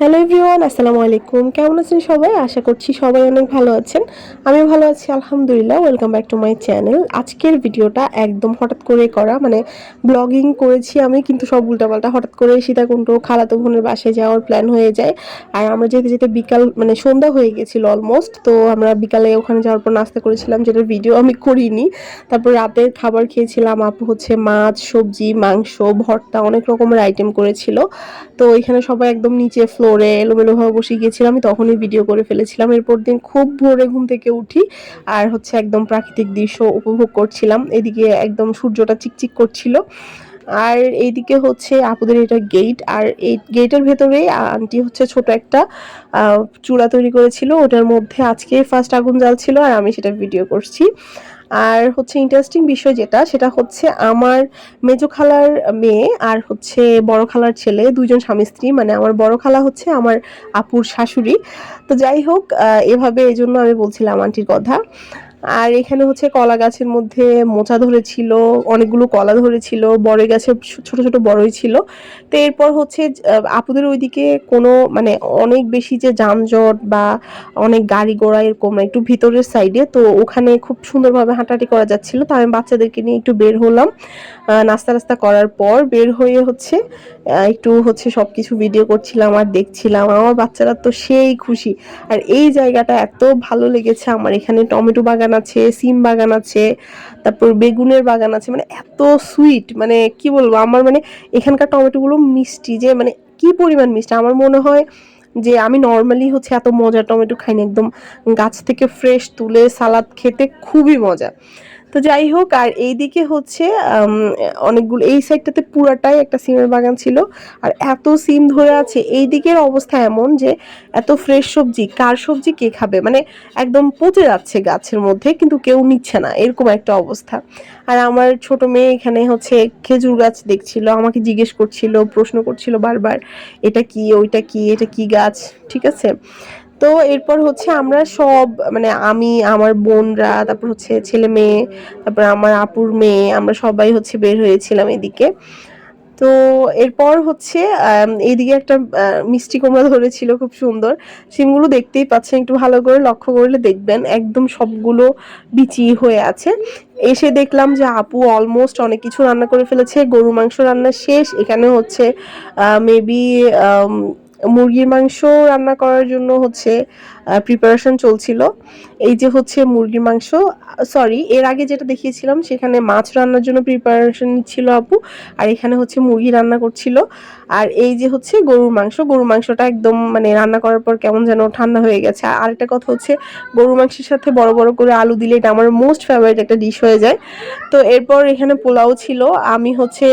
Hello everyone, আসসালামু আলাইকুম। কেমন আছেন সবাই? আশা করছি সবাই অনেক ভালো আছেন। আমি ভালো আছি, আলহামদুলিল্লাহ। Welcome back to my channel আজকের ভিডিওটা একদম হঠাৎ করে করা। মানে ব্লগিং করেছি আমি, কিন্তু সব উল্টাপাল্টা হঠাৎ করে সীতাকুণ্ড, খালাতো বোনের বাসায় যাওয়ার প্ল্যান হয়ে যায়। আর আমরা যেতে যেতে বিকাল মানে সন্ধ্যা হয়ে গেছিল অলমোস্ট তো আমরা বিকালে ওখানে যাওয়ার পর নাস্তা করেছিলাম, যেটার ভিডিও আমি করিনি। তারপর রাতের খাবার খেয়েছিলাম, আপু হচ্ছে মাছ, সবজি, মাংস, ভর্তা, অনেক রকমের আইটেম করেছিল। তো এখানে সবাই একদম নিচে ফ্লোরে এলোমেলোভাবে বসে গিয়েছিলাম, আমি তখনই ভিডিও করে ফেলেছিলাম। এরপর দিন খুব ভোরে ঘুম থেকে উঠি আর হচ্ছে একদম প্রাকৃতিক দৃশ্য উপভোগ করছিলাম। এদিকে একদম সূর্যটা চিকচিক করছিল। আর এইদিকে হচ্ছে আপুদের এটা গেট আর এই গেটের ভেতরে আন্টি হচ্ছে ছোট একটা চূড়া তৈরি করেছিল। ওটার মধ্যে আজকে ফার্স্ট আগুন জ্বালছিল আর আমি সেটা ভিডিও করছি। আর হচ্ছে ইন্টারেস্টিং বিষয় যেটা, সেটা হচ্ছে আমার মেজো খালার মেয়ে আর হচ্ছে বড় খালার ছেলে দুজন স্বামী স্ত্রী মানে আমার বড় খালা হচ্ছে আমার আপুর শাশুড়ি। তো যাই হোক এভাবে এই জন্য আমি বলছিলাম আন্টির কথা। আর এখানে হচ্ছে কলা গাছের মধ্যে মোচা ধরেছিল অনেকগুলো কলা ধরেছিল বড় গাছে ছোট ছোট বড়ই ছিল। তো এরপর হচ্ছে আপুদের ওইদিকে কোনো মানে অনেক বেশি যে যানজট বা অনেক গাড়ি ঘোড়া এরকম না, একটু ভিতরের সাইডে তো ওখানে খুব সুন্দরভাবে হাঁটাহাঁটি করা যাচ্ছিল। তো আমি বাচ্চাদেরকে নিয়ে একটু বের হলাম। নাস্তা নাস্তা করার পর বের হয়ে হচ্ছে একটু হচ্ছে সব কিছু ভিডিও করছিলাম আর দেখছিলাম। আমার বাচ্চারা তো সেই খুশি। আর এই জায়গাটা এত ভালো লেগেছে আমার। এখানে টমেটো বাগান আছে, সিম বাগান আছে, তারপর বেগুনের বাগান আছে মানে এত সুইট মানে কি বলব, আমার মানে এখানকার টমেটোগুলো মিষ্টি যে মানে কি পরিমাণ মিষ্টি, আমার মনে হয় যে আমি নর্মালি হচ্ছে এত মজা টমেটো খাইনি, একদম গাছ থেকে ফ্রেশ তুলে সালাদ খেতে খুবই মজা। তো যাই হোক, আর এইদিকে হচ্ছে অনেকগুলো, এই সাইডটাতে পুরাটাই একটা সিমের বাগান ছিল। আর এত সিম ধরে আছে এই দিকের অবস্থা এমন যে এত ফ্রেশ সবজি, কার সবজি কে খাবে? মানে একদম পচে যাচ্ছে গাছের মধ্যে, কিন্তু কেউ নিচ্ছে না, এরকম একটা অবস্থা। আর আমার ছোট মেয়ে এখানে হচ্ছে খেজুর গাছ দেখছিল, আমাকে জিজ্ঞেস করছিল, প্রশ্ন করছিল বারবার, এটা কি, ওইটা কি, এটা কি গাছ? ঠিক আছে? তো এরপর হচ্ছে আমরা সব মানে আমি আমার বোনরা তারপর হচ্ছে ছেলে মেয়ে তারপর আমার আপুর মেয়ে আমরা সবাই হচ্ছে বের হয়েছিলাম এদিকে। তো এরপর হচ্ছে আম, এইদিকে একটা মিষ্টি কুমড়া ধরেছিল খুব সুন্দর। সিমগুলো দেখতেই পাচ্ছেন একটু ভালো করে লক্ষ্য করলে দেখবেন একদম সবগুলো বিচি হয়ে আছে। এসে দেখলাম যে আপু অলমোস্ট অনেক কিছু রান্না করে ফেলেছে গরু মাংস রান্না শেষ। এখানে হচ্ছে মেবি মুরগির মাংস রান্না করার জন্য হচ্ছে প্রিপারেশন চলছিল। এই যে হচ্ছে মুরগির মাংস সরি এর আগে যেটা দেখিয়েছিলাম, সেখানে মাছ রান্নার জন্য প্রিপারেশন নিচ্ছিল আপু, আর এখানে হচ্ছে মুরগি রান্না করছিল। আর এই যে হচ্ছে গরুর মাংস, গরুর মাংসটা একদম মানে রান্না করার পর কেমন যেন ঠান্ডা হয়ে গেছে। আর আরেকটা কথা হচ্ছে, গরুর মাংসের সাথে বড় বড় করে আলু দিলে এটা আমার মোস্ট ফেভারিট একটা ডিশ হয়ে যায়। তো এরপর এখানে পোলাও ছিল। আমি হচ্ছে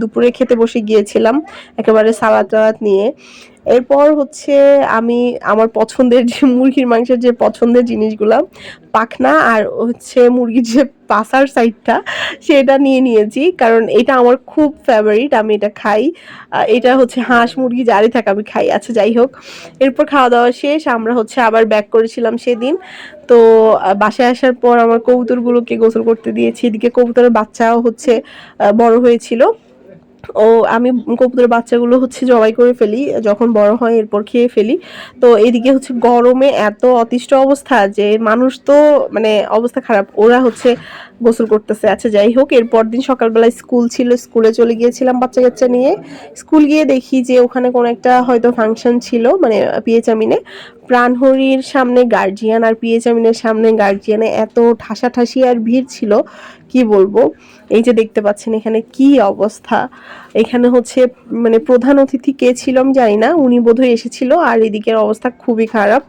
দুপুরে খেতে বসে গিয়েছিলাম, একেবারে সালাদ টালাদ নিয়ে। এরপর হচ্ছে আমি আমার পছন্দের যে মুরগির মাংসের যে পছন্দের জিনিসগুলা, পাখনা আর হচ্ছে মুরগির যে পাসার সাইডটা সেটা নিয়ে নিয়েছি। কারণ এটা আমার খুব ফেভারিট আমি এটা খাই। এটা হচ্ছে হাঁস মুরগি যারই থাকে আমি খাই। আচ্ছা যাই হোক। এরপর খাওয়া দাওয়া শেষ, আমরা হচ্ছে আবার ব্যাক করেছিলাম সেদিন। তো বাসায় আসার পর আমার কবুতরগুলোকে গোসল করতে দিয়েছি। এদিকে কবুতরের বাচ্চাও হচ্ছে বড় হয়েছিল। ও, আমি কবুতরের বাচ্চাগুলো হচ্ছে জবাই করে ফেলি, যখন বড় হয় এরপর খেয়ে ফেলি। তো এদিকে হচ্ছে গরমে এত অতিষ্ঠ অবস্থা যে মানুষ তো মানে অবস্থা খারাপ। ওরা হচ্ছে গোসল করতেছে। আচ্ছা যাই হোক এরপর দিন সকালবেলায় স্কুল ছিল, স্কুলে চলে গিয়েছিলাম বাচ্চা কাচ্চা নিয়ে। স্কুল গিয়ে দেখি যে ওখানে কোনো একটা হয়তো ফাংশন ছিল মানে পিএচামিনে প্রাণহরির সামনে গার্জিয়ান আর পিএচামিনের সামনে গার্জিয়ানে এত ঠাসাঠাসি আর ভিড় ছিল, কি বলব? এই যে দেখতে পাচ্ছেন এখানে কি অবস্থা। এখানে হচ্ছে মানে প্রধান অতিথি কে ছিল আমি জানি না, উনি বোধহয় এসেছিল, আর এদিকের অবস্থা খুবই খারাপ।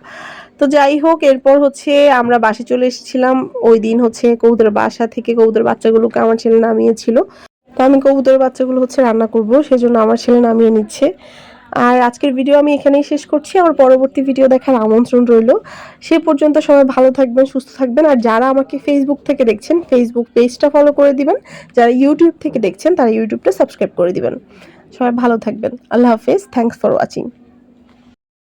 তো যাই হোক, এরপর হচ্ছে আমরা বাসে চলে এসেছিলাম। ওই দিন হচ্ছে কবুতরের বাসা থেকে কবুতরের বাচ্চাগুলোকে আমার ছেলে নামিয়েছিল। তো আমি কবুতরের বাচ্চাগুলো হচ্ছে রান্না করব, সেজন্য আমার ছেলে নামিয়ে নিচ্ছে। আর আজকের ভিডিও আমি এখানেই শেষ করছি। আমার পরবর্তী ভিডিও দেখার আমন্ত্রণ রইল। সে পর্যন্ত সবাই ভালো থাকবেন, সুস্থ থাকবেন। আর যারা আমাকে ফেসবুক থেকে দেখছেন ফেসবুক পেজটা ফলো করে দিবেন। যারা ইউটিউব থেকে দেখছেন, তারা ইউটিউবটা সাবস্ক্রাইব করে দিবেন। সবাই ভালো থাকবেন। আল্লাহ হাফেজ। Thanks for watching